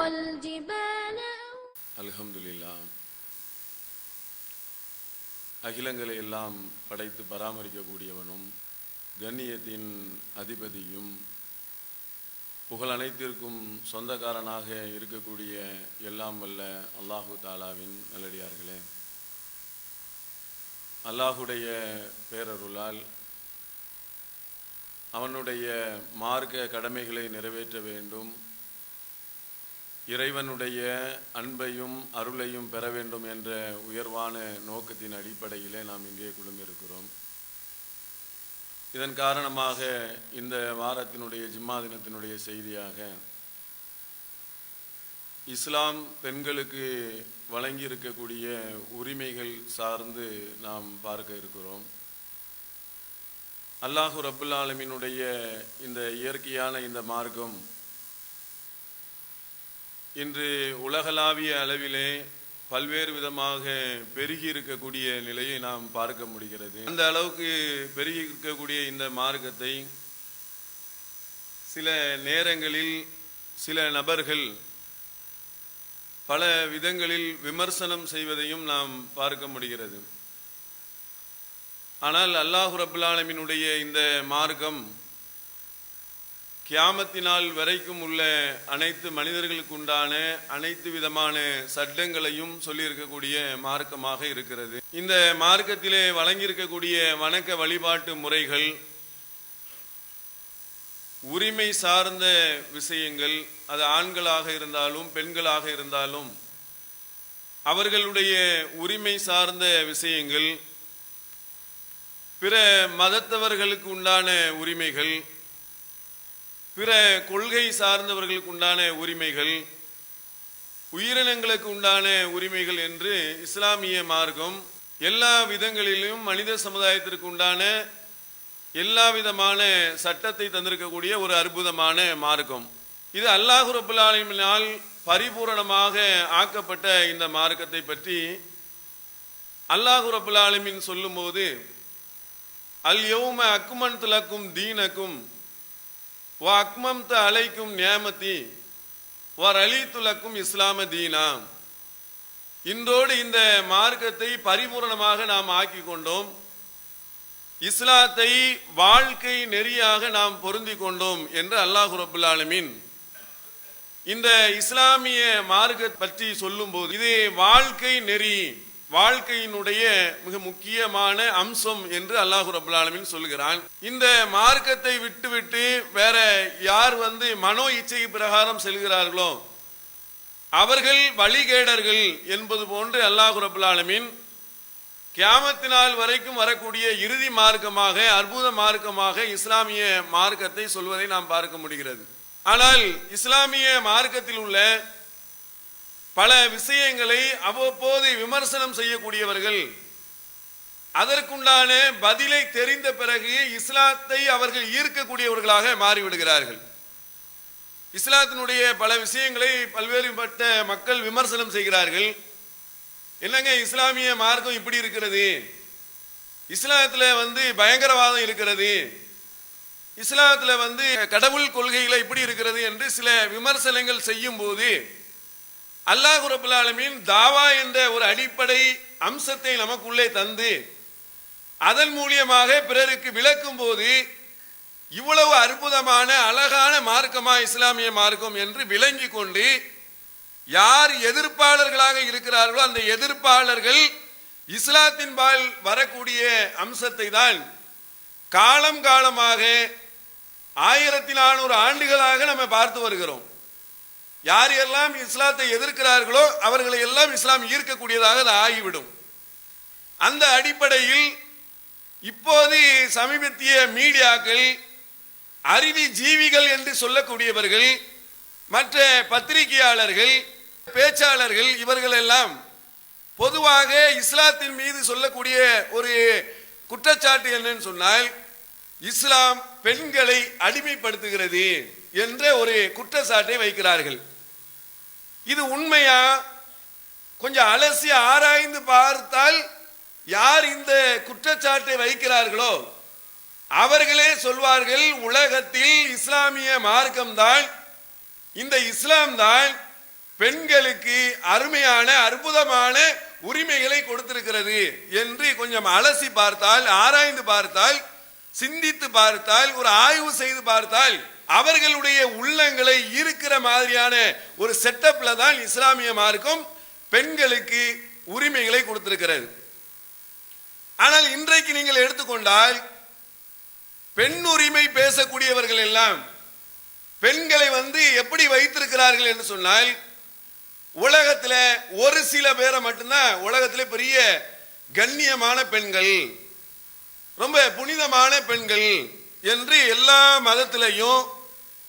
والجبال அல்ஹம்துலில்லா அகிலங்களை எல்லாம் படைத்து பராமரிக்கக்கூடியவனும் கண்ணியத்தின் அதிபதியும் புகழ் அனைத்திற்கும் சொந்தக்காரனாக இருக்கக்கூடிய எல்லாம் வல்ல அல்லாஹு தாலாவின் நல்லடியார்களே அல்லாஹுடைய பேரருளால் அவனுடைய மார்க்க கடமைகளை நிறைவேற்ற வேண்டும் இறைவனுடைய அன்பையும் அருளையும் பெற வேண்டும் என்ற உயர்வான நோக்கத்தின் அடிப்படையிலே நாம் இங்கே குழுமிருக்கிறோம். இதன் காரணமாக இந்த வாரத்தினுடைய ஜிம்மா தினத்தினுடைய செய்தியாக இஸ்லாம் பெண்களுக்கு வழங்கி இருக்கக்கூடிய உரிமைகள் சார்ந்து நாம் பார்க்க இருக்கிறோம். அல்லாஹு ரபுல்லாலமினுடைய இந்த இயற்கையான இந்த மார்க்கம் இன்று உலகளாவிய அளவிலே பல்வேறு விதமாக பெருகி இருக்கக்கூடிய நிலையை நாம் பார்க்க முடிகிறது. அந்த அளவுக்கு பெருகி இருக்கக்கூடிய இந்த மார்க்கத்தை சில நேரங்களில் சில நபர்கள் பல விதங்களில் விமர்சனம் செய்வதையும் நாம் பார்க்க முடிகிறது. ஆனால் அல்லாஹு ரபுல்லாலமினுடைய இந்த மார்க்கம் கியாமத்தினால் வரைக்கும் உள்ள அனைத்து மனிதர்களுக்கு உண்டான அனைத்து விதமான சட்டங்களையும் சொல்லியிருக்கக்கூடிய மார்க்கமாக இருக்கிறது. இந்த மார்க்கத்திலே வழங்கியிருக்கக்கூடிய வணக்க வழிபாட்டு முறைகள் உரிமை சார்ந்த விஷயங்கள் அது ஆண்களாக இருந்தாலும் பெண்களாக இருந்தாலும் அவர்களுடைய உரிமை சார்ந்த விஷயங்கள் பிற மதத்தவர்களுக்கு உண்டான உரிமைகள் பிற கொள்கை சார்ந்தவர்களுக்கு உண்டான உரிமைகள் உயிரினங்களுக்கு உண்டான உரிமைகள் என்று இஸ்லாமிய மார்க்கம் எல்லா விதங்களிலும் மனித சமுதாயத்திற்கு உண்டான எல்லா விதமான சட்டத்தை தந்திருக்கக்கூடிய ஒரு அற்புதமான மார்க்கம். இது அல்லாஹு ரபுல் பரிபூரணமாக ஆக்கப்பட்ட இந்த மார்க்கத்தை பற்றி அல்லாஹு ரபுல்லாலிமின் சொல்லும்போது அல் யௌம அக்குமன் துலக்கும் தீனக்கும் வ த அலைக்கும் நியமதி வர் அலித்துலக்கும் இஸ்லாம தீனா இன்றோடு இந்த மார்க்கத்தை பரிபூரணமாக நாம் ஆக்கி கொண்டோம். இஸ்லாத்தை வாழ்க்கை நெறியாக நாம் பொருந்தி கொண்டோம் என்று அல்லாஹு ரபுல் இந்த இஸ்லாமிய மார்க்க பற்றி சொல்லும்போது இது வாழ்க்கை நெறி. வாழ்க்கையினுடைய மிக முக்கியமான அம்சம் என்று அல்லாஹு ரபுல் ஆலமீன் சொல்கிறான். இந்த மார்க்கத்தை விட்டுவிட்டு வேற யார் வந்து மனோ இச்சை பிரகாரம் செல்கிறார்களோ அவர்கள் வழிகேடர்கள் என்பது போன்று அல்லாஹு ரபுல் ஆலமீன் கியாமத்தினால் வரைக்கும் வரக்கூடிய இறுதி மார்க்கமாக அற்புத மார்க்கமாக இஸ்லாமிய மார்க்கத்தை சொல்வதை நாம் பார்க்க முடிகிறது. ஆனால் இஸ்லாமிய மார்க்கத்தில் உள்ள பல விஷயங்களை அவ்வப்போது விமர்சனம் செய்யக்கூடியவர்கள் அதற்குண்டான பதிலை தெரிந்த பிறகு இஸ்லாத்தை அவர்கள் ஈர்க்கக்கூடியவர்களாக மாறிவிடுகிறார்கள். இஸ்லாத்தினுடைய பல விஷயங்களை பல்வேறுபட்ட மக்கள் விமர்சனம் செய்கிறார்கள். என்னங்க இஸ்லாமிய மார்க்கம் இப்படி இருக்கிறது? இஸ்லாத்தில் வந்து பயங்கரவாதம் இருக்கிறது. இஸ்லாத்தில் வந்து கடவுள் கொள்கையில் இப்படி இருக்கிறது என்று சில விமர்சனங்கள் செய்யும் போது அல்லாஹ் ரபுல் ஆலமீன் தாவா என்ற ஒரு அடிப்படை அம்சத்தை நமக்குள்ளே தந்து அதன் மூலியமாக பிறருக்கு விளக்கும் போது இவ்வளவு அற்புதமான அழகான மார்க்கமா இஸ்லாமிய மார்க்கம் என்று விளங்கி கொண்டு யார் எதிர்ப்பாளர்களாக இருக்கிறார்களோ அந்த எதிர்ப்பாளர்கள் இஸ்லாத்தின் பால் வரக்கூடிய அம்சத்தை தான் காலம் காலமாக ஆயிரத்தி நானூறு ஆண்டுகளாக நம்ம பார்த்து வருகிறோம். யார் எல்லாம் இஸ்லாத்தை எதிர்க்கிறார்களோ அவர்களை எல்லாம் இஸ்லாம் ஈர்க்கக்கூடியதாக அது ஆகிவிடும். அந்த அடிப்படையில் இப்போது சமீபத்திய மீடியாக்கள் அறிவி ஜீவிகள் என்று சொல்லக்கூடியவர்கள் மற்ற பத்திரிகையாளர்கள் பேச்சாளர்கள் இவர்கள் எல்லாம் பொதுவாக இஸ்லாத்தின் மீது சொல்லக்கூடிய ஒரு குற்றச்சாட்டு என்னன்னு சொன்னால் இஸ்லாம் பெண்களை அடிமைப்படுத்துகிறது என்ற ஒரு குற்றச்சாட்டை வைக்கிறார்கள். இது உண்மையா? கொஞ்சம் அலசி ஆராய்ந்து பார்த்தால் யார் இந்த குற்றச்சாட்டை வைக்கிறார்களோ அவர்களே சொல்வார்கள் உலகத்தில் இஸ்லாமிய மார்க்கம்தான் இந்த இஸ்லாம் தான் பெண்களுக்கு அருமையான அற்புதமான உரிமைகளை கொடுத்திருக்கிறது என்று கொஞ்சம் அலசி பார்த்தால் ஆராய்ந்து பார்த்தால் சிந்தித்து பார்த்தால் ஒரு ஆய்வு செய்து பார்த்தால் அவர்களுடைய உள்ளங்களை இருக்கிற மாதிரியான ஒரு செட்டப்ல தான் இஸ்லாமிய மார்க்கம் பெண்களுக்கு உரிமைகளை கொடுத்திருக்கிறது. ஆனால் இன்றைக்கு நீங்கள் எடுத்துக்கொண்டால் பெண் உரிமை பேசக்கூடியவர்கள் எல்லாம் பெண்களை வந்து எப்படி வைத்திருக்கிறார்கள் என்று சொன்னால் உலகத்தில் ஒரு சில பேரை மட்டும்தான் உலகத்தில் பெரிய கண்ணியமான பெண்கள் ரொம்ப புனிதமான பெண்கள் என்று எல்லா மதத்திலையும்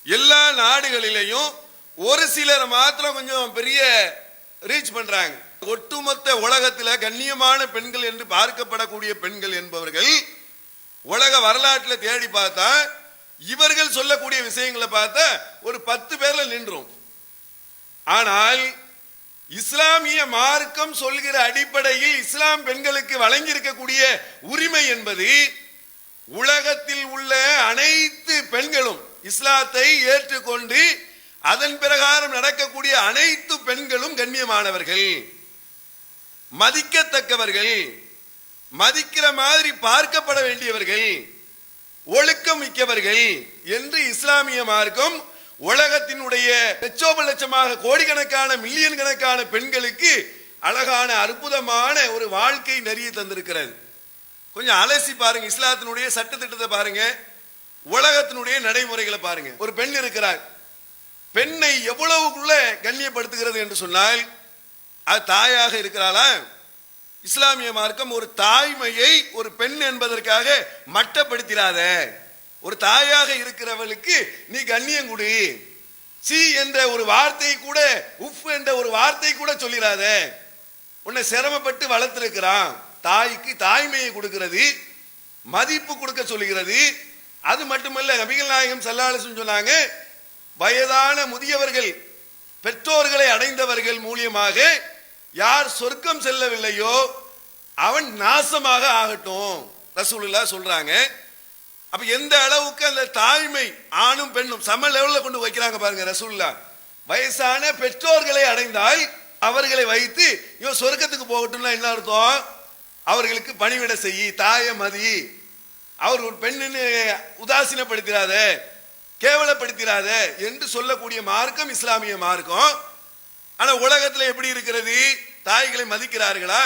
எல்லா நாடுகளிலையும் ஒரு சிலர் மாத்திரம் கொஞ்சம் பெரிய ரீச் பண்றாங்க. ஒட்டுமொத்த உலகத்தில் கண்ணியமான பெண்கள் என்று பார்க்கப்படக்கூடிய பெண்கள் என்பவர்கள் உலக வரலாற்றில் தேடி பார்த்தா இவர்கள் சொல்லக்கூடிய விஷயங்களை பார்த்தா ஒரு பத்து பேர்ல நின்றோம். ஆனால் இஸ்லாமிய மார்க்கம் சொல்கிற அடிப்படையில் இஸ்லாம் பெண்களுக்கு வழங்கியிருக்கக்கூடிய உரிமை என்பது உலகத்தில் உள்ள அனைத்து பெண்களும் இஸ்லாத்தை ஏற்றுக்கொண்டு அதன் பிரகாரம் நடக்கக்கூடிய அனைத்து பெண்களும் கண்ணியமானவர்கள். மதிக்கத்தக்கவர்கள். மதிக்கிற மாதிரி பார்க்கப்பட வேண்டியவர்கள். ஒழுக்கம் மிக்கவர்கள் என்று இஸ்லாமிய மார்க்கம் உலகத்தினுடைய லட்சோப லட்சமாக கோடிக்கணக்கான மில்லியன் கணக்கான பெண்களுக்கு அழகான அற்புதமான ஒரு வாழ்க்கை நெறிய தந்திருக்கிறது. கொஞ்சம் அலசி பாருங்க இஸ்லாத்தினுடைய சட்டத்திட்டத்தை பாருங்க. உலகத்தினுடைய நடைமுறைகளை பாருங்க. ஒரு பெண் இருக்கிறார் பெண்ணை எவ்வளவுக்குள்ள கண்ணியப்படுத்துகிறது என்று சொன்னால் அது தாயாக இருக்கிறாளா? இஸ்லாமிய மார்க்கம் ஒரு தாய்மையை ஒரு பெண் என்பதற்காக மட்டப்படுத்திடாத ஒரு தாயாக இருக்கிறவளுக்கு நீ கண்ணியம் கொடு. சி என்ற ஒரு வார்த்தை கூட உஃப் என்ற ஒரு வார்த்தை கூட சொல்லிடாத உன்னை சிரமப்பட்டு வளர்த்திருக்கிறான். தாய்க்கு தாய்மையை கொடுக்கிறது மதிப்பு கொடுக்க சொல்லுகிறது அது மட்டுமல்ல நபிகள் நாயகம் செல்லாலசன் சொன்னாங்க வயதான முதியவர்கள் பெற்றோர்களை அடைந்தவர்கள் மூலியமாக யார் சொர்க்கம் செல்லவில்லையோ அவன் நாசமாக ஆகட்டும் ரசூலுல்லா சொல்றாங்க. அப்ப எந்த அளவுக்கு அந்த தாய்மை ஆணும் பெண்ணும் சம லெவல்ல கொண்டு வைக்கிறாங்க பாருங்க ரசூல்லா வயசான பெற்றோர்களை அடைந்தால் அவர்களை வைத்து இவன் சொர்க்கத்துக்கு போகட்டும்னா என்ன அர்த்தம்? அவர்களுக்கு பணிவிட செய்யி தாய மதி. அவர் ஒரு பெண்ணுன்னு உதாசீனப்படுத்திடாத கேவலப்படுத்திடாத என்று சொல்லக்கூடிய மார்க்கம் இஸ்லாமிய மார்க்கம். ஆனா உலகத்துல எப்படி இருக்கிறது? தாய்களை மதிக்கிறார்களா?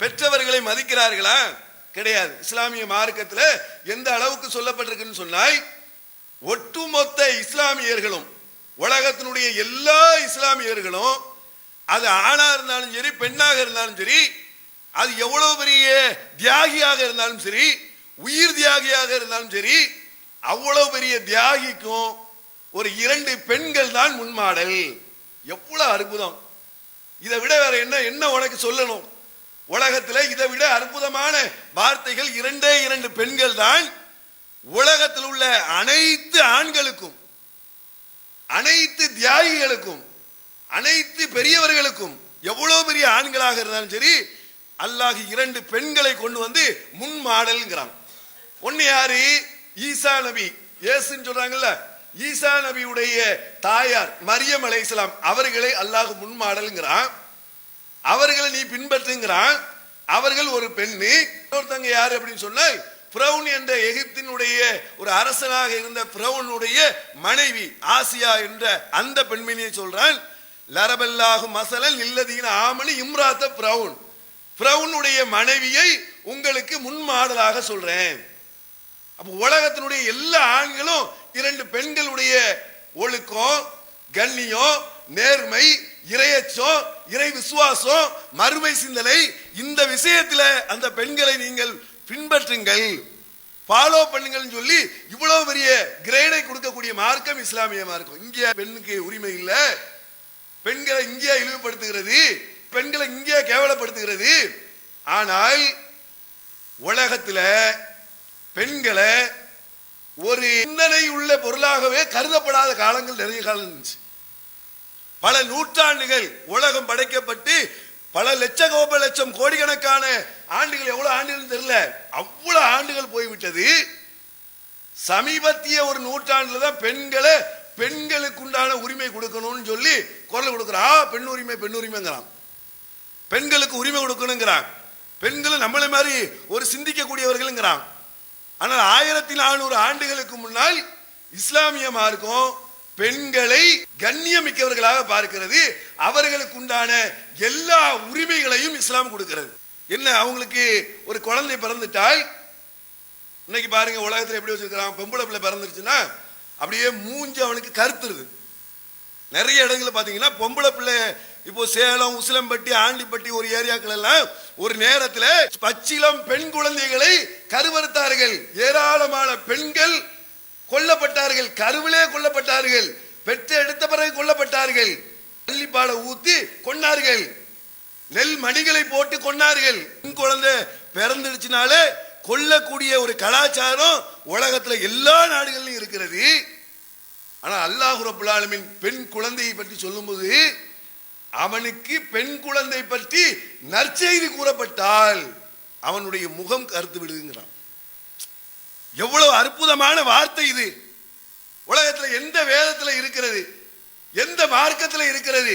பெற்றவர்களை மதிக்கிறார்களா? கிடையாது. இஸ்லாமிய மார்க்கத்தில் எந்த அளவுக்கு சொல்லப்பட்டிருக்குன்னு சொன்னால் ஒட்டுமொத்த இஸ்லாமியர்களும் உலகத்தினுடைய எல்லா இஸ்லாமியர்களும் அது ஆணாக இருந்தாலும் சரி பெண்ணாக இருந்தாலும் சரி அது எவ்வளவு பெரிய தியாகியாக இருந்தாலும் சரி உயிர் தியாகியாக இருந்தாலும் சரி அவ்வளவு பெரிய தியாகிக்கும் ஒரு இரண்டு பெண்கள் தான் முன்மாடல். எவ்வளவு அற்புதம். இதை விட வேற என்ன என்ன உனக்கு சொல்லணும்? உலகத்தில் இதை விட அற்புதமான வார்த்தைகள் இரண்டே இரண்டு பெண்கள் தான் உலகத்தில் உள்ள அனைத்து ஆண்களுக்கும் அனைத்து தியாகிகளுக்கும் அனைத்து பெரியவர்களுக்கும் எவ்வளவு பெரிய ஆண்களாக இருந்தாலும் சரி அல்லாஹ் இரண்டு பெண்களை கொண்டு வந்து முன் மாடல்ங்கிறான் ஒன்னு யாரு? ஈசா நபி. ஏசுன்னு சொல்றாங்கல்ல. ஈசா நபியுடைய தாயார் மரியம் இஸ்லாம் அவர்களை அல்லாஹ் முன்மாடல்ங்கிறான். அவர்களை நீ பின்பற்றுங்கிறான். அவர்கள் ஒரு பெண்ணு. ஒருத்தங்க யாரு அப்படின்னு சொன்னால் பிரவுன் என்ற எகிப்தினுடைய ஒரு அரசனாக இருந்த பிரவுனுடைய மனைவி ஆசியா என்ற அந்த பெண்மணியை சொல்றான் லரபல்லாகு மசலன் இல்லதீன ஆமணி இம்ராத்த பிரவுன் பிரவுனுடைய மனைவியை உங்களுக்கு முன்மாடலாக சொல்றேன். அப்போ உலகத்தினுடைய எல்லா ஆண்களும் இரண்டு பெண்களுடைய ஒழுக்கம் கண்ணியம் நேர்மை இரையச்சம் இறை விசுவாசம் மறுமை சிந்தனை. இந்த விஷயத்துல அந்த பெண்களை நீங்கள் பின்பற்றுங்கள். ஃபாலோ பண்ணுங்கள்னு சொல்லி இவ்வளவு பெரிய கிரேடை கொடுக்கக்கூடிய மார்க்கம் இஸ்லாமிய மார்க்கம். இந்தியா பெண்ணுக்கு உரிமை இல்லை. பெண்களை இந்தியா இழிவுபடுத்துகிறது. பெண்களை இந்தியா கேவலப்படுத்துகிறது. ஆனால் உலகத்தில் பெண்களை ஒரு சிந்தனை உள்ள பொருளாகவே கருதப்படாத காலங்கள் நிறைய காலம் இருந்துச்சு. பல நூற்றாண்டுகள் உலகம் படைக்கப்பட்டு பல லட்ச கோப லட்சம் கோடிக்கணக்கான ஆண்டுகள் எவ்வளவு ஆண்டுகள் தெரியல அவ்வளவு ஆண்டுகள் போய்விட்டது. சமீபத்திய ஒரு நூற்றாண்டுல தான் பெண்களை பெண்களுக்கு உண்டான உரிமை கொடுக்கணும்னு சொல்லி குரல் கொடுக்குறா. பெண் உரிமை பெண் உரிமைங்கிறான். பெண்களுக்கு உரிமை கொடுக்கணுங்கிறான். பெண்களும் நம்மளை மாதிரி ஒரு சிந்திக்கக்கூடியவர்கள்ங்கிறான். ஆனால் ஆயிரத்தி நானூறு ஆண்டுகளுக்கு முன்னால் இஸ்லாமிய மார்க்கம் பெண்களை கண்ணியமிக்கவர்களாக பார்க்கிறது. அவர்களுக்கு உண்டான எல்லா உரிமைகளையும் இஸ்லாம் கொடுக்கிறது. என்ன அவங்களுக்கு ஒரு குழந்தை பிறந்துட்டால் இன்னைக்கு பாருங்க உலகத்துல எப்படி வச்சிருக்கிறான் பொம்பளை பிள்ளை பிறந்துருச்சுன்னா அப்படியே மூஞ்சி அவனுக்கு கருத்துருது. நிறைய இடங்களில் பார்த்தீங்கன்னா பொம்பளை பிள்ளை இப்போ சேலம் உசிலம்பட்டி ஆண்டிப்பட்டி ஒரு ஏரியாக்கள் எல்லாம் ஒரு நேரத்தில் பச்சிலம் பெண் குழந்தைகளை கருவறுத்தார்கள். ஏராளமான பெண்கள் கொல்லப்பட்டார்கள். கருவிலே கொல்லப்பட்டார்கள். பெற்று எடுத்த பிறகு கொல்லப்பட்டார்கள். பள்ளிப்பாலை ஊத்தி கொன்னார்கள். நெல் மணிகளை போட்டு கொன்னார்கள். பெண் குழந்தை பிறந்துடுச்சுனாலே கொல்லக்கூடிய ஒரு கலாச்சாரம் உலகத்துல எல்லா நாடுகளிலும் இருக்கிறது. ஆனால் அல்லாஹ் ரபுல்லாலுமின் பெண் குழந்தையை பற்றி சொல்லும்போது அவனுக்கு பெண் குழந்தை பற்றி நற்செய்தி கூறப்பட்டால் அவனுடைய முகம் கருத்து விடுங்கிறான் எவ்வளவு அற்புதமான வார்த்தை இது. உலகத்தில் எந்த வேதத்தில் இருக்கிறது? எந்த மார்க்கத்தில் இருக்கிறது?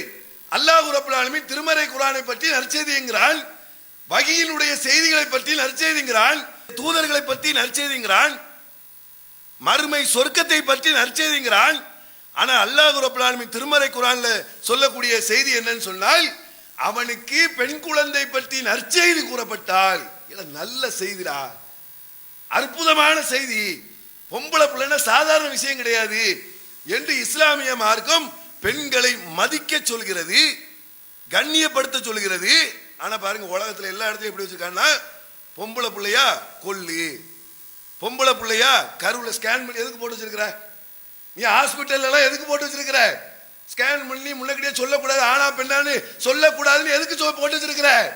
அல்லாஹ் ரப்புல் திருமறை குரானை பற்றி நற்செய்திங்கிறான். வகையினுடைய செய்திகளை பற்றி நற்செய்திங்கிறான். தூதர்களை பற்றி நற்செய்திங்கிறான். மறுமை சொர்க்கத்தை பற்றி நற்செய்திங்கிறான் ஆனா அல்லாஹ் ரப்புல் திருமறை குரான்ல சொல்லக்கூடிய செய்தி என்னன்னு சொன்னால் அவனுக்கு பெண் குழந்தை பற்றி நற்செய்தி கூறப்பட்டால் இது நல்ல செய்திடா. அற்புதமான செய்தி. பொம்பளை பிள்ளைன்னா சாதாரண விஷயம் கிடையாது. என்று இஸ்லாமிய மார்க்கம் பெண்களை மதிக்க சொல்கிறது கண்ணியப்படுத்த சொல்கிறது. ஆனா பாருங்க உலகத்துல எல்லா இடத்துலயும் எப்படி வச்சிருக்காங்கன்னா பொம்பளை பிள்ளையா கொல்லு. பொம்பளை பிள்ளையா? கருவில் ஸ்கேன் பண்ணி எதுக்கு போட்டு வச்சிருக்கிற? நீ ஹாஸ்பிட்டல்லாம் எதுக்கு போட்டு வச்சிருக்கிற? ஸ்கேன் பண்ணி முன்னக்கிட்டே சொல்லக்கூடாது. ஆனா பெண்ணான்னு சொல்லக்கூடாதுன்னு எதுக்கு போட்டு வச்சிருக்கிற?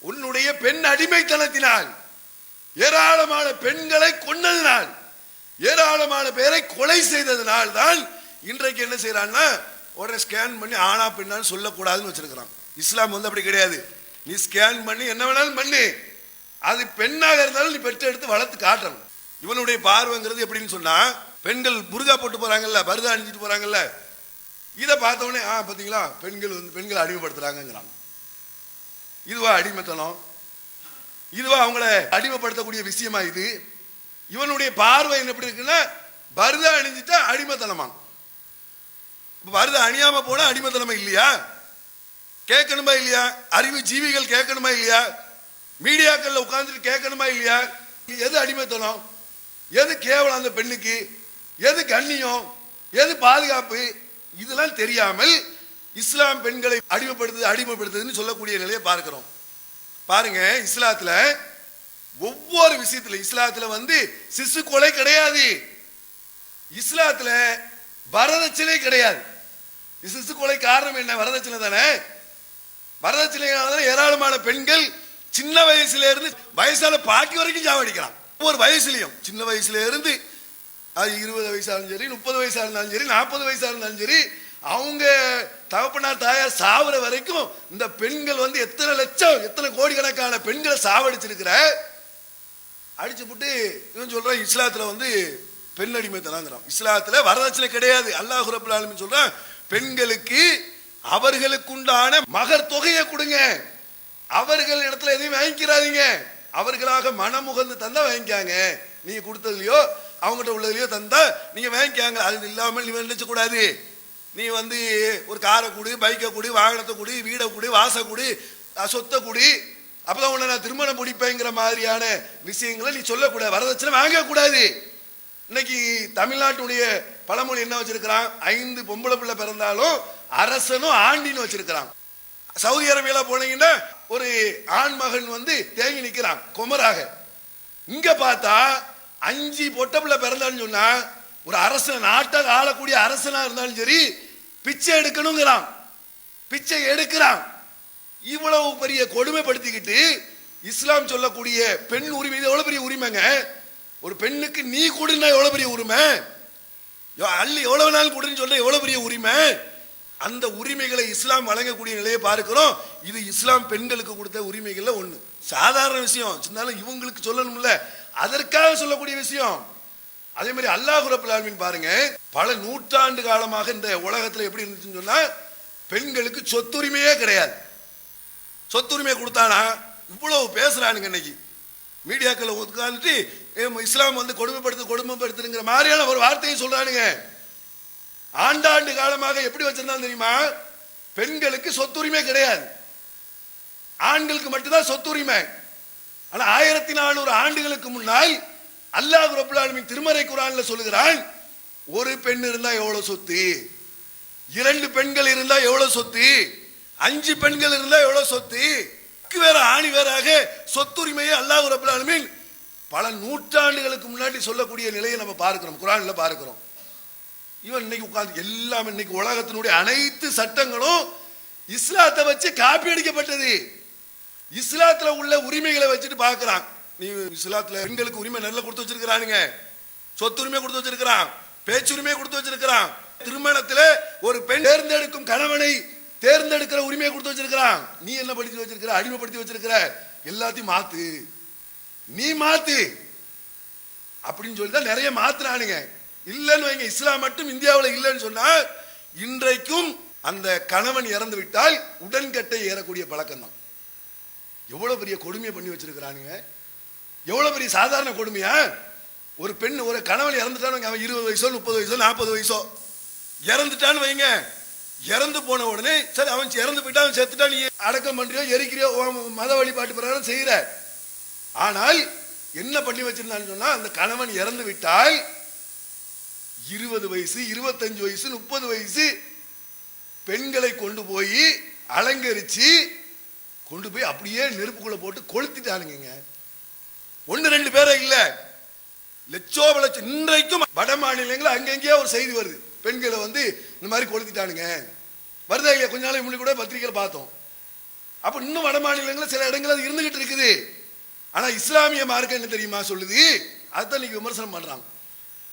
உன்னுடைய பெண் அடிமைத்தனத்தினால் ஏராளமான பெண்களை கொன்னதினால் ஏராளமான பேரை கொலை செய்ததினால் தான் இன்றைக்கு என்ன செய்யறான்னா உடனே ஸ்கேன் பண்ணி ஆனா பெண்ணான்னு சொல்லக்கூடாதுன்னு வச்சிருக்கிறான். இஸ்லாம் வந்து அப்படி கிடையாது. நீ ஸ்கேன் பண்ணி என்ன வேணாலும் பண்ணு. அது பெண்ணாக இருந்தாலும் நீ பெற்று எடுத்து வளர்த்து காட்டணும். இவனுடைய பார்வைங்கிறது எப்படின்னு சொன்னா பெண்கள் புருகா போட்டு போறாங்கல்ல பருதா அணிஞ்சிட்டு போறாங்கல்ல இதை பார்த்தவொடனே ஆ பார்த்தீங்களா பெண்கள் வந்து பெண்களை அடிமைப்படுத்துறாங்கிறாங்க இதுவா அடிமைத்தனம்? இதுவா அவங்கள அடிமைப்படுத்தக்கூடிய விஷயமா இது? இவனுடைய பார்வை என்ன எப்படி இருக்குன்னா பருதா அணிஞ்சிட்டா அடிமைத்தனமா பருதா அணியாம போனா அடிமைத்தனமா இல்லையா? கேட்கணுமா இல்லையா? அறிவு ஜீவிகள் கேட்கணுமா இல்லையா? மீடியாக்களில் உட்கார்ந்துட்டு கேட்கணுமா இல்லையா? எது அடிமைத்தனம்? எது கேவலம் அந்த பெண்ணுக்கு? எது கண்ணியம்? எது பாதுகாப்பு? இதெல்லாம் தெரியாமல் இஸ்லாம் பெண்களை அடிமைப்படுத்துது அடிமைப்படுத்துதுன்னு சொல்லக்கூடிய நிலையை பார்க்கிறோம். பாருங்க இஸ்லாத்துல ஒவ்வொரு விஷயத்துல இஸ்லாத்துல வந்து சிசு கொலை கிடையாது. இஸ்லாத்துல வரதட்சணை கிடையாது. சிசு கொலை காரணம் என்ன? வரதட்சணை தானே? வரதட்சணையால ஏராளமான பெண்கள் சின்ன வயசுல இருந்து வயசால பாட்டி வரைக்கும் சாவடிக்கிறான் ஒவ்வொரு வயசுலயும். சின்ன வயசுல இருந்து அது இருபது வயசா இருந்தாலும் சரி முப்பது வயசா இருந்தாலும் சரி நாற்பது வயசா இருந்தாலும் சரி அவங்க தகப்பனார் தாயார் சாவுற வரைக்கும் இந்த பெண்கள் வந்து எத்தனை லட்சம் எத்தனை கோடிக்கணக்கான பெண்களை சாவடிச்சிருக்கிற அடிச்சு போட்டு இவன் சொல்றான் இஸ்லாத்துல வந்து பெண் அடிமைத்தனாங்கிறான் இஸ்லாத்துல வரதட்சணை கிடையாது. அல்லாஹ் ரபுல் சொல்றான் பெண்களுக்கு அவர்களுக்குண்டான மகர் தொகையை கொடுங்க. அவர்கள் இடத்துல எதையும் வாங்கிக்கிறாதீங்க. அவர்களாக மனமுகந்து தந்தா வாங்கிக்காங்க. நீங்க கொடுத்ததுலயோ அவங்ககிட்ட உள்ளதுலயோ தந்தா நீங்க வாங்கிக்காங்க. அது இல்லாமல் நீ நினைச்ச கூடாது. நீ வந்து ஒரு காரை கொடு பைக்கை கொடு வாகனத்தை கொடு வீடை கொடு வாசை கொடு சொத்தை கொடு அப்பதான் உன்னை நான் திருமணம் முடிப்பேங்கிற மாதிரியான விஷயங்களை நீ சொல்லக்கூடாது. வரதட்சணை வாங்கக்கூடாது. இன்னைக்கு தமிழ்நாட்டுடைய பழமொழி என்ன வச்சிருக்கிறான்? ஐந்து பொம்பளை பிள்ளை பிறந்தாலும் அரசனும் ஆண்டின்னு வச்சிருக்கிறான். சவுதி அரேபியால போனீங்கன்னா ஒரு ஆண் மகன் வந்து தேங்கி நிற்கிறான் குமராக இங்க பார்த்தா அஞ்சு பொட்ட பிறந்தான்னு சொன்னா ஒரு அரசன் நாட்டை ஆளக்கூடிய அரசனா இருந்தாலும் சரி பிச்சை எடுக்கணுங்கிறான். பிச்சை எடுக்கிறான். இவ்வளவு பெரிய கொடுமைப்படுத்திக்கிட்டு இஸ்லாம் சொல்லக்கூடிய பெண் உரிமை இது எவ்வளவு பெரிய உரிமைங்க? ஒரு பெண்ணுக்கு நீ கொடுன்னா எவ்வளவு பெரிய உரிமை? அள்ளி எவ்வளவு நாள் கொடுன்னு சொல்ற எவ்வளவு பெரிய உரிமை? அந்த உரிமைகளை இஸ்லாம் வழங்கக்கூடிய நிலையை பார்க்கிறோம். இது இஸ்லாம் பெண்களுக்கு கொடுத்த உரிமைகள்ல ஒண்ணு. சாதாரண விஷயம். இருந்தாலும் இவங்களுக்கு சொல்லணும்ல. அதற்காக சொல்லக்கூடிய விஷயம். அதே மாதிரி அல்லாஹ் ரபுல்லாமின் பாருங்க. பல நூற்றாண்டு காலமாக இந்த உலகத்துல எப்படி இருந்துச்சுன்னு சொன்னா பெண்களுக்கு சொத்துரிமையே கிடையாது. சொத்துரிமை கொடுத்தானா? இவ்வளவு பேசுறானுங்க இன்னைக்கு. மீடியாக்களை உட்காந்துட்டு இஸ்லாம் வந்து கொடுமைப்படுத்து கொடுமைப்படுத்துங்கிற மாதிரியான ஒரு வார்த்தையை சொல்றானுங்க. ஆண்டாண்டு காலமாக எப்படி வச்சிருந்தான் தெரியுமா? பெண்களுக்கு சொத்துரிமை கிடையாது. ஆண்களுக்கு மட்டும்தான் சொத்துரிமை. ஆனா ஆயிரத்தி நானூறு ஆண்டுகளுக்கு முன்னால் அல்லாஹ் ரபுல்லாலுமின் திருமறை குரான்ல சொல்லுகிறான் ஒரு பெண் இருந்தா எவ்வளவு சொத்து? இரண்டு பெண்கள் இருந்தா எவ்வளவு சொத்து? அஞ்சு பெண்கள் இருந்தா எவ்வளவு சொத்து? வேற ஆணி வேறாக சொத்துரிமையை அல்லாஹ் ரபுல்லாலுமின் பல நூற்றாண்டுகளுக்கு முன்னாடி சொல்லக்கூடிய நிலையை நம்ம பார்க்கிறோம் குரான்ல பார்க்கிறோம். இவன் இன்னைக்கு உட்கார்ந்து எல்லாம் இன்னைக்கு உலகத்தினுடைய அனைத்து சட்டங்களும் இஸ்லாத்தை வச்சு காப்பி அடிக்கப்பட்டது. இஸ்லாத்துல உள்ள உரிமைகளை வச்சுட்டு பார்க்குறான். நீ இஸ்லாத்துல பெண்களுக்கு உரிமை நல்லா கொடுத்து வச்சிருக்கிறானுங்க. சொத்துரிமை கொடுத்து வச்சிருக்கிறான். பேச்சுரிமை கொடுத்து வச்சிருக்கிறான். திருமணத்துல ஒரு பெண் தேர்ந்தெடுக்கும் கணவனை தேர்ந்தெடுக்கிற உரிமையை கொடுத்து வச்சிருக்கிறான். நீ என்ன படித்து வச்சிருக்கிற? அடிமைப்படுத்தி வச்சிருக்கிற? எல்லாத்தையும் மாத்து. நீ மாத்து. அப்படின்னு சொல்லி தான் நிறைய மாத்துறானுங்க. இல்லைன்னு வைங்க இஸ்லாம் மட்டும் இந்தியாவில் இல்லைன்னு சொன்னால் இன்றைக்கும் அந்த கணவன் இறந்து விட்டால் உடன்கட்டை ஏறக்கூடிய பழக்கம் தான் எவ்வளவு பெரிய கொடுமையை பண்ணி வச்சிருக்கிறானுங்க. எவ்வளவு பெரிய சாதாரண கொடுமையா? ஒரு பெண் ஒரு கணவன் இறந்துட்டான்னு அவன் இருபது வயசோ முப்பது வயசோ நாற்பது வயசோ. இறந்துட்டான்னு வைங்க. இறந்து போன உடனே சரி அவன் இறந்து போயிட்டா அவன் செத்துட்டா நீ அடக்கம் பண்றியோ எரிக்கிறியோ மத வழிபாட்டு பிரகாரம் செய்யற. ஆனால் என்ன பண்ணி வச்சிருந்தான்னு சொன்னா அந்த கணவன் இறந்து விட்டால் இருபது வயசு இருபத்தஞ்சு வயசு முப்பது வயசு. பெண்களை கொண்டு போய் அலங்கரிச்சு கொண்டு போய் அப்படியே நெருப்புக்குள்ள போட்டு கொளுத்திட்டானுங்க ஒன்னு ரெண்டு பேரை இல்ல. லட்சோ லட்சம் இன்றைக்கும் வட மாநிலங்கள் அங்கங்கேயே ஒரு செய்தி வருது. பெண்களை வந்து இந்த மாதிரி கொளுத்திட்டானுங்க. வருதா இல்லையா? கொஞ்ச நாளைக்கு முன்னாடி கூட பத்திரிக்கையில் பார்த்தோம். அப்ப இன்னும் வட மாநிலங்களில் சில இடங்கள் அது இருந்துகிட்டு இருக்குது. ஆனா இஸ்லாமிய மார்க்கம் என்ன தெரியுமா சொல்லுது? அதுதான் இன்னைக்கு விமர்சனம் பண்றாங்க.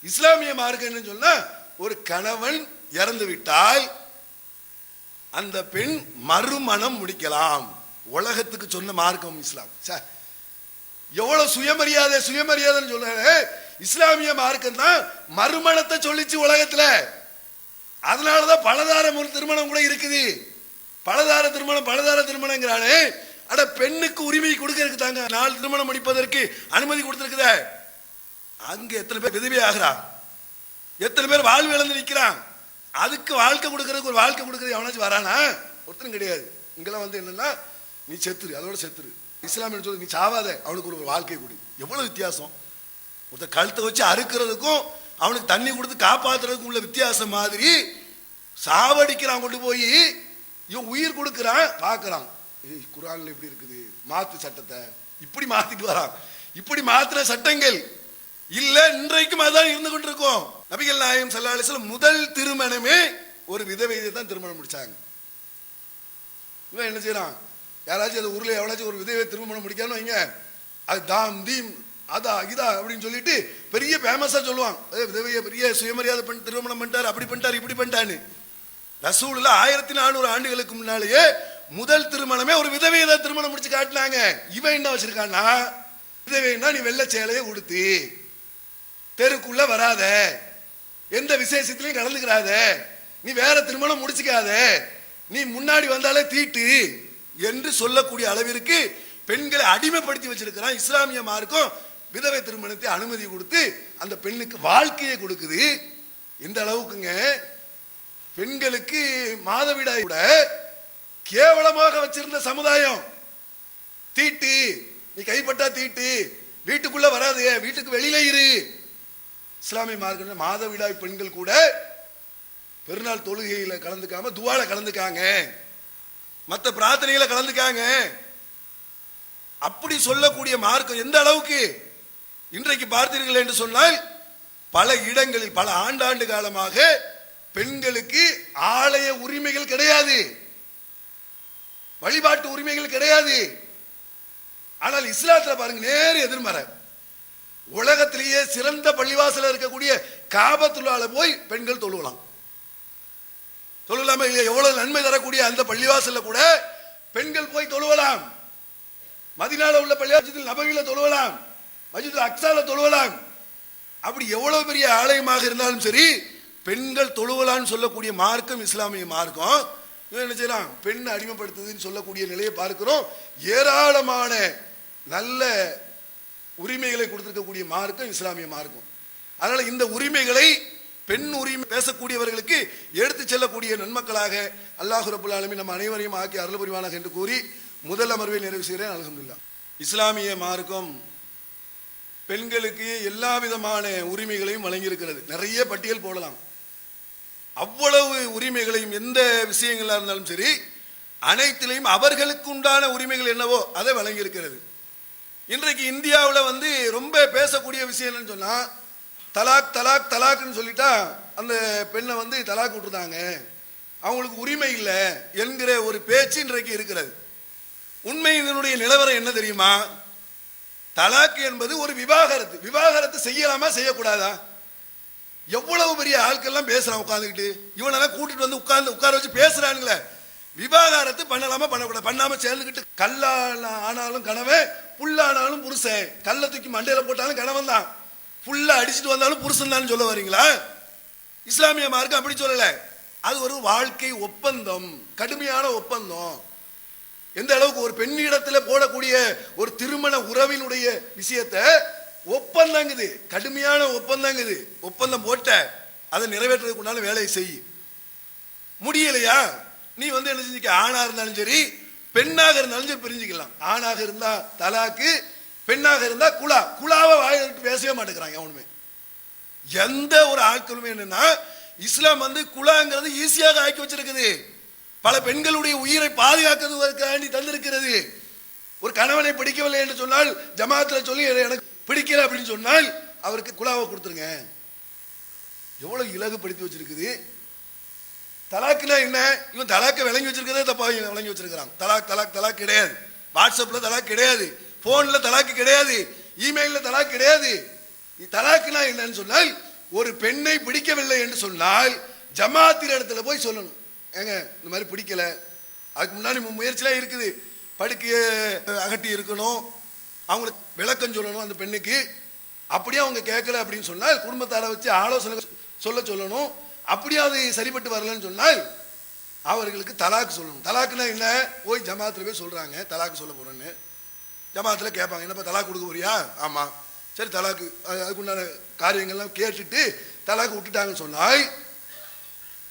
இஸ்லாமிய மார்க்கம் சொன்னா ஒரு கணவன் இறந்து விட்டால் அந்த பெண் மறுமணம் முடிக்கலாம். உலகத்துக்கு சொன்ன மார்க்கம் இஸ்லாம். எவ்வளவு சுயமரியாதை சுயமரியாதைன்னு சொல்றாரு. இஸ்லாமிய மார்க்கம் தான் மறுமணத்தை சொல்லிச்சு உலகத்துல. அதனாலதான் பலதார திருமணம் கூட இருக்குது. பலதார திருமணம் பலதார திருமணங்கிறானே அட பெண்ணுக்கு உரிமை கொடுக்கறதுக்கு தாங்க நாலு திருமணம் முடிப்பதற்கு அனுமதி கொடுத்திருக்குதே. அங்க எத்தனை பேர் விதவி ஆகிறா எத்தனை பேர் வாழ்வு இழந்து நிற்கிறான் அதுக்கு வாழ்க்கை கொடுக்கறதுக்கு ஒரு வாழ்க்கை கொடுக்கறது எவனாச்சும் வரானா? ஒருத்தரும் கிடையாது. இங்கெல்லாம் வந்து என்னன்னா நீ செத்துரு அதோட செத்துரு. இஸ்லாமிய சொல்லி நீ சாவாத அவனுக்கு ஒரு வாழ்க்கை கொடு. எவ்வளவு வித்தியாசம். ஒருத்தர் கழுத்தை வச்சு அறுக்கிறதுக்கும் அவனுக்கு தண்ணி கொடுத்து காப்பாத்துறதுக்கும் உள்ள வித்தியாசம் மாதிரி சாவடிக்கிறான் கொண்டு போய் இவன் உயிர் கொடுக்குறான் பார்க்குறான். ஏய் குரான்ல எப்படி இருக்குது. மாத்து சட்டத்தை. இப்படி மாத்திட்டு வரான். இப்படி மாத்துற சட்டங்கள். இல்ல இன்றைக்கும் அதான் இருந்து கொண்டிருக்கோம். நபிகள் நாயம் ஸல்லல்லாஹு முதல் திருமணமே ஒரு விதவையை தான் திருமணம் முடிச்சாங்க. இவன் என்ன செய்யறான் யாராச்சும் அது ஊர்ல எவ்வளாச்சும் ஒரு விதவை திருமணம் முடிக்கான்னு வைங்க. அது தாம் தீம் அதா இதா அப்படின்னு சொல்லிட்டு பெரிய ஃபேமஸாக சொல்லுவாங்க. ஏய், விதவையை பெரிய சுயமரியாதை பண்ணி திருமணம் பண்ணிட்டாரு அப்படி பண்ணிட்டாரு இப்படி பண்ணிட்டான்னு. ரசூலில் ஆயிரத்தி நானூறு ஆண்டுகளுக்கு முன்னாலேயே முதல் திருமணமே ஒரு விதவையை தான் திருமணம் முடிச்சு காட்டினாங்க. இவன் என்ன வச்சிருக்கான்னா விதவைன்னா நீ வெள்ளை சேலையை உடுத்து. தெருக்குள்ள வராத. எந்த விசேஷத்திலையும் கலந்துக்கிறாத நீ வேற திருமணம் முடிச்சுக்காத. நீ முன்னாடி வந்தாலே தீட்டு என்று சொல்லக்கூடிய அளவிற்கு பெண்களை அடிமைப்படுத்தி வச்சிருக்கிறான் இஸ்லாமிய மார்க்கம். விதவை திருமணத்தை அனுமதி கொடுத்து அந்த பெண்ணுக்கு வாழ்க்கையை கொடுக்குது. எந்த அளவுக்குங்க. பெண்களுக்கு மாதவிடாய் கூட கேவலமாக வச்சிருந்த சமுதாயம். தீட்டு. நீ கைப்பட்டா தீட்டு. வீட்டுக்குள்ள வராது. வீட்டுக்கு வெளியில இரு. இஸ்லாமிய மார்க்கம் மாதவிடாய் பெண்கள் கூட பெருநாள் தொழுகையில் கலந்துக்காம துவால கலந்துக்காங்க. மற்ற பிரார்த்தனையில கலந்துக்காங்க. அப்படி சொல்லக்கூடிய மார்க்கம் எந்த அளவுக்கு இன்றைக்கு பார்த்தீர்கள் என்று சொன்னால் பல இடங்களில் பல ஆண்டாண்டு காலமாக பெண்களுக்கு ஆலய உரிமைகள் கிடையாது. வழிபாட்டு உரிமைகள் கிடையாது. ஆனால் இஸ்லாத்துல பாருங்க நேர் எதிர்மறை. உலகத்திலேயே சிறந்த பள்ளிவாசல இருக்கக்கூடிய காபத்துள்ளால போய் பெண்கள் தொழுவலாம் தொழுலாம இல்லையா? எவ்வளவு நன்மை தரக்கூடிய அந்த பள்ளிவாசல்ல கூட பெண்கள் போய் தொழுவலாம் மதினால உள்ள பள்ளிவாசத்தில் நபவியில தொழுவலாம் மஜித் அக்ஸால தொழுவலாம் அப்படி எவ்வளவு பெரிய ஆலயமாக இருந்தாலும் சரி பெண்கள் தொழுவலான்னு சொல்லக்கூடிய மார்க்கம் இஸ்லாமிய மார்க்கம். இவன் என்ன செய்யலாம் பெண் அடிமைப்படுத்துதுன்னு சொல்லக்கூடிய நிலையை பார்க்கிறோம். ஏராளமான நல்ல உரிமைகளை கொடுத்திருக்கக்கூடிய மார்க்கம் இஸ்லாமிய மார்க்கம். அதனால் இந்த உரிமைகளை பெண் உரிமை பேசக்கூடியவர்களுக்கு எடுத்து செல்லக்கூடிய நன்மக்களாக அல்லாஹ் ரபுல் ஆலமீன் நம்ம அனைவரையும் ஆக்கி அருள் புரிவானாக என்று கூறி முதல் அமர்வை நிறைவு செய்கிறேன். அலகம்துல்லா இஸ்லாமிய மார்க்கம் பெண்களுக்கு எல்லா விதமான உரிமைகளையும் வழங்கியிருக்கிறது. நிறைய பட்டியல் போடலாம். அவ்வளவு உரிமைகளையும் எந்த விஷயங்களாக இருந்தாலும் சரி அனைத்திலையும் அவர்களுக்கு உண்டான உரிமைகள் என்னவோ அதை வழங்கியிருக்கிறது. இன்றைக்கு இந்தியாவில் வந்து ரொம்ப பேசக்கூடிய விஷயம் என்னன்னு சொன்னால் தலாக் தலாக் தலாக்னு சொல்லிட்டா அந்த பெண்ணை வந்து தலாக் விட்டுருந்தாங்க. அவங்களுக்கு உரிமை இல்லை என்கிற ஒரு பேச்சு இன்றைக்கு இருக்கிறது. உண்மை இதனுடைய நிலவரம் என்ன தெரியுமா? தலாக் என்பது ஒரு விவாகரத்து. விவாகரத்து செய்யலாமா செய்யக்கூடாதா? எவ்வளவு பெரிய ஆட்கள்லாம் பேசுறான் உட்காந்துக்கிட்டு இவனெல்லாம் கூட்டிட்டு வந்து உட்கார்ந்து உட்கார வச்சு பேசுறானுங்களே. விவாகரத்து பண்ணலாமா பண்ணக்கூடாது. பண்ணாம சேர்ந்துக்கிட்டு கல்லான ஆனாலும் கனவே புல்லானாலும் புருஷன் கல்லை தூக்கி மண்டையில போட்டாலும் கணவன் தான். புல்ல அடிச்சுட்டு வந்தாலும் புருஷன் தான் சொல்ல வரீங்களா? இஸ்லாமிய மார்க்கம் அப்படி சொல்லல. அது ஒரு வாழ்க்கை ஒப்பந்தம் கடுமையான ஒப்பந்தம். எந்த அளவுக்கு ஒரு பெண்ணிடத்துல போடக்கூடிய ஒரு திருமண உறவினுடைய விஷயத்தை ஒப்பந்தங்குது. கடுமையான ஒப்பந்தங்குது. ஒப்பந்தம் போட்ட அதை நிறைவேற்றுறதுக்குண்டான வேலையை செய். முடியலையா? நீ வந்து என்ன செஞ்சுக்க? ஆணாக இருந்தாலும் சரி பெண்ணாக இருந்தாலும் சரி பிரிஞ்சுக்கலாம். ஆணாக இருந்தா தலாக்கு பெண்ணாக இருந்தா குலா குலாவை வாயை விட்டு பேசவே மாட்டேங்கிறாங்க அவனுமே எந்த ஒரு ஆட்களுமே என்னன்னா இஸ்லாம் வந்து குலாங்கிறது ஈஸியாக ஆக்கி வச்சிருக்குது. பல பெண்களுடைய உயிரை பாதுகாக்கிறதுக்காண்டி தந்திருக்கிறது. ஒரு கணவனை பிடிக்கவில்லை என்று சொன்னால் ஜமாத்தில் சொல்லி எனக்கு பிடிக்கல அப்படின்னு சொன்னால் அவருக்கு குலாவை கொடுத்துருங்க. எவ்வளவு இலகுப்படுத்தி வச்சிருக்குது. தலாக்குனா என்ன? இவன் தலாக்கை விளங்கி வச்சிருக்கதே தப்பா. இவன் விளங்கி வச்சிருக்கிறான். தலாக் தலாக் தலாக் கிடையாது. வாட்ஸ்அப்ல தலாக் கிடையாது. போன்ல தலாக்கு கிடையாது. இமெயிலில் தலாக் கிடையாது. இ- தலாக்குனா என்னன்னு சொன்னால் ஒரு பெண்ணை பிடிக்கவில்லை என்று சொன்னால் ஜமாத்திர இடத்துல போய் சொல்லணும். ஏங்க இந்த மாதிரி பிடிக்கல. அதுக்கு முன்னாடி முயற்சியெலாம் முயற்சிலாம் இருக்குது. படுக்கைய அகட்டி இருக்கணும். அவங்களுக்கு விளக்கம் சொல்லணும் அந்த பெண்ணுக்கு. அப்படியே அவங்க கேட்கல அப்படின்னு சொன்னால் குடும்பத்தாரை வச்சு ஆலோசனை சொல்ல சொல்லணும். அப்படி அது சரிப்பட்டு வரலன்னு சொன்னால் அவர்களுக்கு தலாக்கு சொல்லணும். தலாக்குனா என்ன? போய் ஜமாத்தில் போய் சொல்கிறாங்க தலாக்கு சொல்ல போகிறேன்னு ஜமாத்தில் கேட்பாங்க என்னப்பா தலாக்கு கொடுக்க போறியா? ஆமாம் சரி தலாக்கு அது- அதுக்குண்டான காரியங்கள்லாம் கேட்டுட்டு தலாக்கு விட்டுட்டாங்கன்னு சொன்னால்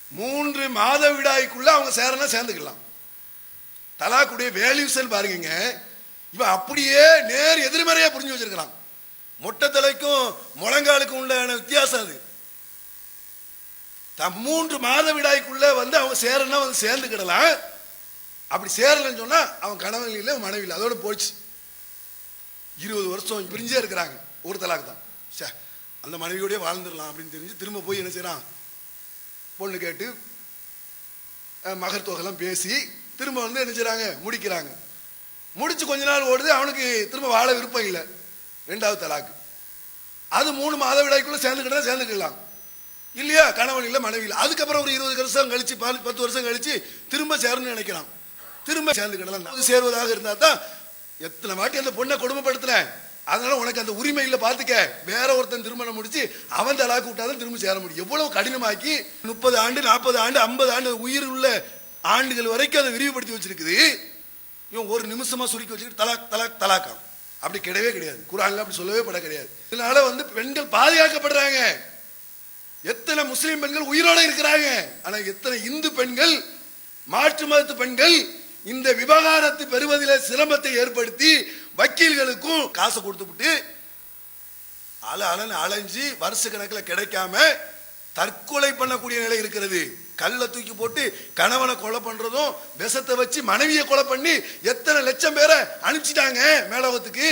மூன்று மாத விடாய்க்குள்ள அவங்க சேரனா சேர்ந்துக்கலாம். தலாக்குடைய வேல்யூசன் பாருங்க இவன் அப்படியே நேர் எதிர்மறையாக புரிஞ்சு வச்சிருக்கிறான். மொட்டை தலைக்கும் முழங்காலுக்கும் உண்டான வித்தியாசம் அது. தான் மூன்று மாத விடாய்க்குள்ள வந்து அவங்க சேரனா வந்து சேர்ந்துக்கிடலாம். அப்படி சேரலன்னு சொன்னா அவன் கணவன் இல்லை மனைவி இல்லை. அதோட போச்சு இருபது வருஷம் பிரிஞ்சே இருக்கிறாங்க. ஒரு தலாக்கு தான். ச்சே, அந்த மனைவியோடய வாழ்ந்துடலாம் அப்படின்னு தெரிஞ்சு திரும்ப போய் என்ன செய்யறான்? பொண்ணு கேட்டு அஹ், மகர் தொகைலாம் பேசி திரும்ப வந்து என்ன செய்கிறாங்க முடிக்கிறாங்க. முடிச்சு கொஞ்ச நாள் ஓடுது அவனுக்கு திரும்ப வாழ விருப்பம் இல்லை. ரெண்டாவது தலாக்கு அது மூணு மாத விடாய்க்குள்ள சேர்ந்துக்கிட்டா சேர்ந்துக்கலாம் இல்லையா? கணவன் இல்லை மனைவி இல்லை. அதுக்கப்புறம் ஒரு இருபது வருஷம் கழிச்சு பத்து வருஷம் கழிச்சு திரும்ப சேரணும்னு நினைக்கிறான். திரும்ப சேர்ந்துக்கிடலாம் அது சேருவதாக இருந்தால் தான் எத்தனை வாட்டி அந்த பொண்ணை கொடுமைப்படுத்துறேன் அதனால உனக்கு அந்த உரிமை இல்லை பார்த்துக்க வேற ஒருத்தன் திருமணம் முடிச்சு அவன் தலாக்கு விட்டாதான் திரும்ப சேர முடியும். எவ்வளவு கடினமாக்கி முப்பது ஆண்டு நாற்பது ஆண்டு ஐம்பது ஆண்டு உயிர் உள்ள ஆண்டுகள் வரைக்கும் அதை விரிவுபடுத்தி வச்சிருக்குது. இவன் ஒரு நிமிஷமா சுருக்கி வச்சுக்கிட்டு தலாக் தலாக் தலாக்கம் அப்படி கிடையவே கிடையாது. குரான்ல அப்படி சொல்லவே பட கிடையாது. இதனால வந்து பெண்கள் பாதுகாக்கப்படுறாங்க. எத்தனை முஸ்லிம் பெண்கள் உயிரோட இருக்கிறாங்க? ஆனா எத்தனை இந்து பெண்கள் மாற்று மதத்து பெண்கள் இந்த விவகாரத்தை பெறுவதில் சிரமத்தை ஏற்படுத்தி வக்கீல்களுக்கும் காசை கொடுத்துவிட்டு அல அலன்னு அலைஞ்சு வருஷ கணக்கில் கிடைக்காம தற்கொலை பண்ணக்கூடிய நிலை இருக்கிறது. கல்லை தூக்கி போட்டு கணவனை கொலை பண்றதும் விஷத்தை வச்சு மனைவியை கொலை பண்ணி எத்தனை லட்சம் பேரை அனுப்பிச்சிட்டாங்க மேலோகத்துக்கு?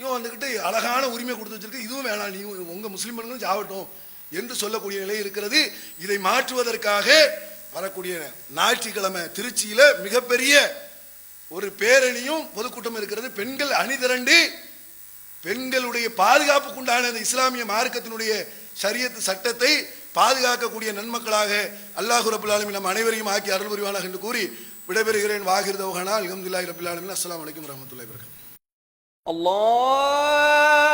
இவன் வந்துக்கிட்டு அழகான உரிமை கொடுத்து வச்சிருக்கு. இதுவும் வேணாம். நீ உங்க முஸ்லீம் பெண்களும் சாவட்டும். என்று சொல்லக்கூடிய நிலை இருக்கிறது. இதை மாற்றுவதற்காக வரக்கூடிய ஞாயிற்றுக்கிழமை திருச்சியில மிகப்பெரிய ஒரு பேரணியும் பொதுக்கூட்டம் இருக்கிறது. பெண்கள் அணிதிரண்டு பெண்களுடைய பாதுகாப்புக்கு உண்டான இஸ்லாமிய மார்க்கத்தினுடைய சரியத்து சட்டத்தை பாதுகாக்கக்கூடிய நன்மக்களாக அல்லாஹு ரபுல்லாலுமே நம் அனைவரையும் ஆக்கி அருள் புரிவானாக என்று கூறி விடைபெறுகிறேன். வாகிர் தவகானா அலமதுல்லாஹி ரபுல்லாலுமே அஸ்லாம் வலைக்கம் வரமத்துல்லாஹ் அல்லாஹ்